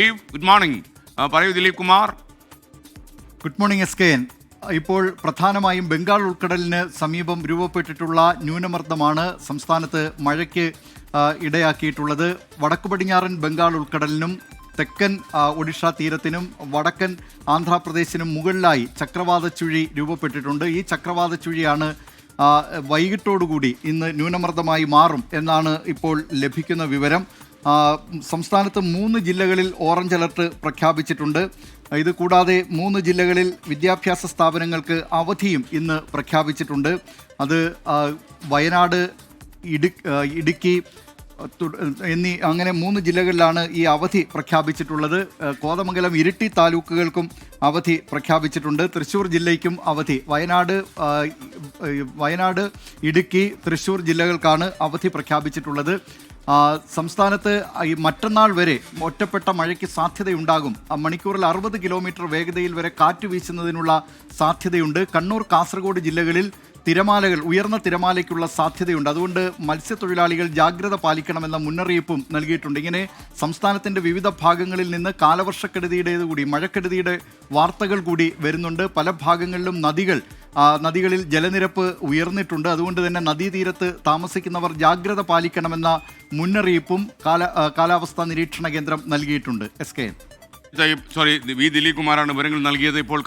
Dileep good morning പറയൂ Dileep Kumar. Good morning S K N ഇപ്പോൾ പ്രധാനമായും ബംഗാൾ ഉൾക്കടലിന് സമീപം രൂപപ്പെട്ടിട്ടുള്ള ന്യൂനമർദ്ദമാണ് സംസ്ഥാനത്ത് മഴയ്ക്ക് ഇടയാക്കിയിട്ടുള്ളത്. വടക്കു പടിഞ്ഞാറൻ ബംഗാൾ ഉൾക്കടലിനും തെക്കൻ ഒഡീഷ തീരത്തിനും വടക്കൻ ആന്ധ്രാപ്രദേശിനും മുകളിലായി ചക്രവാത ചുഴി രൂപപ്പെട്ടിട്ടുണ്ട്. ഈ ചക്രവാത ചുഴിയാണ് വൈകിട്ടോടുകൂടി ഇന്ന് ന്യൂനമർദ്ദമായി മാറും എന്നാണ് ഇപ്പോൾ ലഭിക്കുന്ന വിവരം. സംസ്ഥാനത്ത് മൂന്ന് ജില്ലകളിൽ ഓറഞ്ച് അലർട്ട് പ്രഖ്യാപിച്ചിട്ടുണ്ട്. ഇത് കൂടാതെ മൂന്ന് ജില്ലകളിൽ വിദ്യാഭ്യാസ സ്ഥാപനങ്ങൾക്ക് അവധിയും ഇന്ന് പ്രഖ്യാപിച്ചിട്ടുണ്ട്. അത് വയനാട് ഇടു ഇടുക്കി എന്നീ അങ്ങനെ മൂന്ന് ജില്ലകളിലാണ് ഈ അവധി പ്രഖ്യാപിച്ചിട്ടുള്ളത്. കോതമംഗലം ഇരിട്ടി താലൂക്കുകൾക്കും അവധി പ്രഖ്യാപിച്ചിട്ടുണ്ട്. തൃശ്ശൂർ ജില്ലയ്ക്കും അവധി. വയനാട് വയനാട് ഇടുക്കി തൃശ്ശൂർ ജില്ലകൾക്കാണ് അവധി പ്രഖ്യാപിച്ചിട്ടുള്ളത്. സംസ്ഥാനത്ത് ഈ മറ്റന്നാൾ വരെ ഒറ്റപ്പെട്ട മഴയ്ക്ക് സാധ്യതയുണ്ടാകും. മണിക്കൂറിൽ അറുപത് കിലോമീറ്റർ വേഗതയിൽ വരെ കാറ്റ് വീശുന്നതിനുള്ള സാധ്യതയുണ്ട്. കണ്ണൂർ കാസർഗോഡ് ജില്ലകളിൽ തിരമാലകൾ ഉയർന്ന തിരമാലയ്ക്കുള്ള സാധ്യതയുണ്ട്. അതുകൊണ്ട് മത്സ്യത്തൊഴിലാളികൾ ജാഗ്രത പാലിക്കണമെന്ന മുന്നറിയിപ്പും നൽകിയിട്ടുണ്ട്. ഇങ്ങനെ സംസ്ഥാനത്തിന്റെ വിവിധ ഭാഗങ്ങളിൽ നിന്ന് കാലവർഷക്കെടുതിയുടേത് കൂടി മഴക്കെടുതിയുടെ വാർത്തകൾ കൂടി വരുന്നുണ്ട്. പല ഭാഗങ്ങളിലും നദികൾ നദികളിൽ ജലനിരപ്പ് ഉയർന്നിട്ടുണ്ട്. അതുകൊണ്ട് തന്നെ നദീതീരത്ത് താമസിക്കുന്നവർ ജാഗ്രത പാലിക്കണമെന്ന മുന്നറിയിപ്പും കാല കാലാവസ്ഥാ നിരീക്ഷണ കേന്ദ്രം നൽകിയിട്ടുണ്ട്. S K sorry V Dileep കുമാറാണ് വിവരങ്ങൾ നൽകിയത്. ഇപ്പോൾ